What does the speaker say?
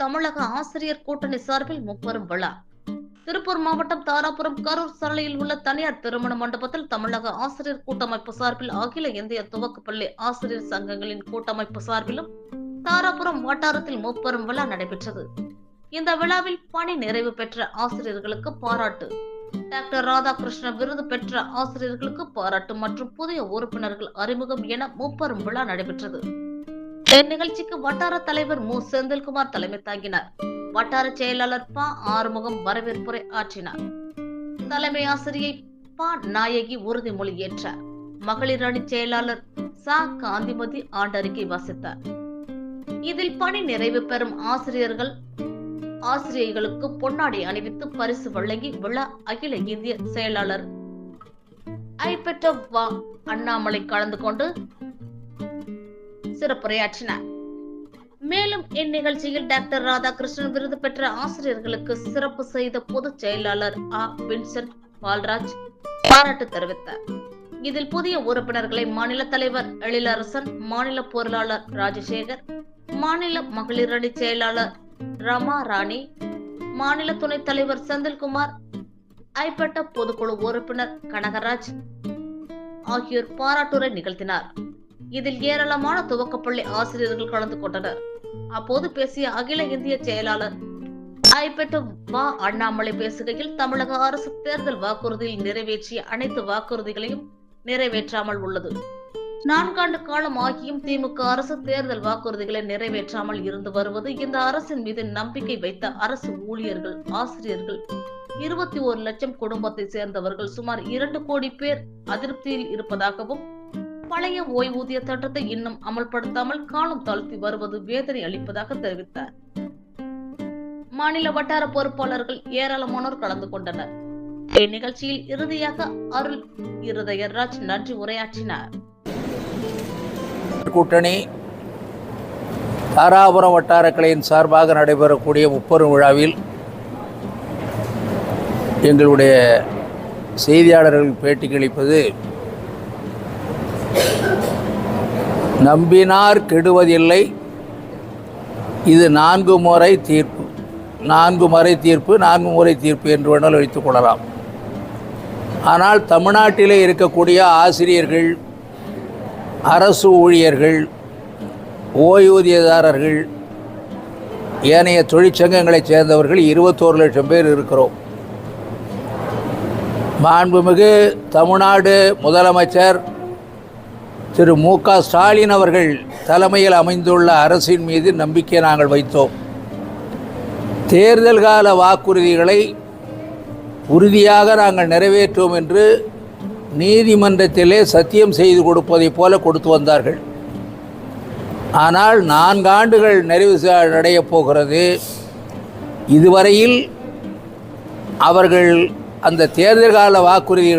தமிழக ஆசிரியர் கூட்டணி சார்பில் முப்பெரும் விழா. திருப்பூர் மாவட்டம் தாராபுரம் கரூர் சாலையில் உள்ள தனியார் திருமண மண்டபத்தில் தமிழக ஆசிரியர் கூட்டமைப்பு சார்பில் அகில இந்திய துவக்கப்பள்ளி ஆசிரியர் சங்கங்களின் கூட்டமைப்பு சார்பிலும் தாராபுரம் வட்டாரத்தில் முப்பெரும் விழா நடைபெற்றது. இந்த விழாவில் பணி நிறைவு பெற்ற ஆசிரியர்களுக்கு பாராட்டு. டாக்டர் ராதாகிருஷ்ண விருது பெற்ற ஆசிரியர்களுக்கு பாராட்டு மற்றும் புதிய உறுப்பினர்கள் அறிமுகம் என முப்பெரும் விழா நடைபெற்றது. இந்நிகழ்ச்சிக்கு வட்டார தலைவர் மு. செந்தில்குமார் தலைமை தாங்கினார். வட்டார செயலாளர் ப. ஆறுமுகம் வரவேற்புரை ஆற்றினார். தலைமை ஆசிரியை ப. நாயகி உறுதிமொழி ஏற்றார். மகளிர் அணி செயலாளர் ச. காந்திமதி ஆண்டறிக்கை வாசித்தார். இதில் பணி நிறைவு பெறும் ஆசிரியர்கள் ஆசிரியர்களுக்கு பொன்னாடை அணிவித்து பரிசு வழங்கி விழா அகில இந்திய செயலாளர் ஐபெட்ட வா. அண்ணாமலை கலந்து கொண்டு சிறப்புரையாற்றினார். மேலும் இந்நிகழ்ச்சியில் டாக்டர் ராதாகிருஷ்ணன் விருது பெற்ற ஆசிரியர்களுக்கு சிறப்பு செய்த பொதுச் செயலாளர் ஆ. வின்சென்ட் பால்ராஜ் பாராட்டு தெரிவித்தார். இதில் புதிய உறுப்பினர்களை மாநில தலைவர் எழிலரசன் மாநில பொருளாளர் ராஜசேகர் மாநில மகளிர் அணி செயலாளர் ரமா ராணி மாநில துணைத் தலைவர் செந்தில்குமார் ஐப்பட்ட பொதுக்குழு உறுப்பினர் கனகராஜ் ஆகியோர் பாராட்டுரை நிகழ்த்தினார். இதில் ஏராளமான துவக்கப்பள்ளி ஆசிரியர்கள் கலந்து கொண்டனர். அப்போது பேசிய அகில இந்திய செயலாளர் ஐபெட்டு வா அண்ணாமலை பேசுகையில் தமிழக அரசு தேர்தல் வாக்குறுதியில் நிறைவேற்றிய அனைத்து வாக்குறுதிகளையும் நிறைவேற்றாமல் உள்ளது. நான்காண்டு காலம் ஆகியும் திமுக அரசு தேர்தல் வாக்குறுதிகளை நிறைவேற்றாமல் இருந்து வருவது இந்த அரசின் மீது நம்பிக்கை வைத்த அரசு ஊழியர்கள் ஆசிரியர்கள். இருபத்தி ஒரு லட்சம் குடும்பத்தை சேர்ந்தவர்கள் சுமார் இரண்டு கோடி பேர் அதிருப்தியில் இருப்பதாகவும் பழைய ஓய்வூதிய திட்டத்தை இன்னும் அமல்படுத்தாமல் காலம் தாழ்த்தி வருவது வேதனை அளிப்பதாக தெரிவித்தார். மாநில வட்டார பொறுப்பாளர்கள் ஏராளமானோர் கலந்து கொண்டனர். இந்நிகழ்ச்சியில் இறுதியாக அருள் இருதயராஜ் நன்றி உரையாற்றினார். கூட்டணி தாராபுரம் வட்டார கிளையின் சார்பாக நடைபெறக்கூடிய முப்பெரும் விழாவில் எங்களுடைய செய்தியாளர்கள் பேட்டி கழிப்பது நம்பினார் கெடுவதில்லை. இது நான்கு முறை தீர்ப்பு. நான்கு முறை தீர்ப்பு நான்கு முறை தீர்ப்பு என்று வேணால் வைத்துக் கொள்ளலாம். ஆனால் தமிழ்நாட்டிலே இருக்கக்கூடிய ஆசிரியர்கள் அரசு ஊழியர்கள் ஓய்வூதியதாரர்கள் ஏனைய தொழிற்சங்கங்களைச் சேர்ந்தவர்கள் இருபத்தோரு லட்சம் பேர் இருக்கிறோம். மாண்புமிகு தமிழ்நாடு முதலமைச்சர் திரு மு க ஸ்டாலின் அவர்கள் தலைமையில் அமைந்துள்ள அரசின் மீது நம்பிக்கை நாங்கள் வைத்தோம். தேர்தல் கால வாக்குறுதிகளை உறுதியாக நாங்கள் நிறைவேற்றுவோம் என்று நீதிமன்றத்திலே சத்தியம் செய்து கொடுப்பதைப் போல கொடுத்து வந்தார்கள். ஆனால் நான்கு ஆண்டுகள் நிறைவு அடையப் போகிறது. இதுவரையில் அவர்கள் அந்த தேர்தல் கால வாக்குறுதிகளை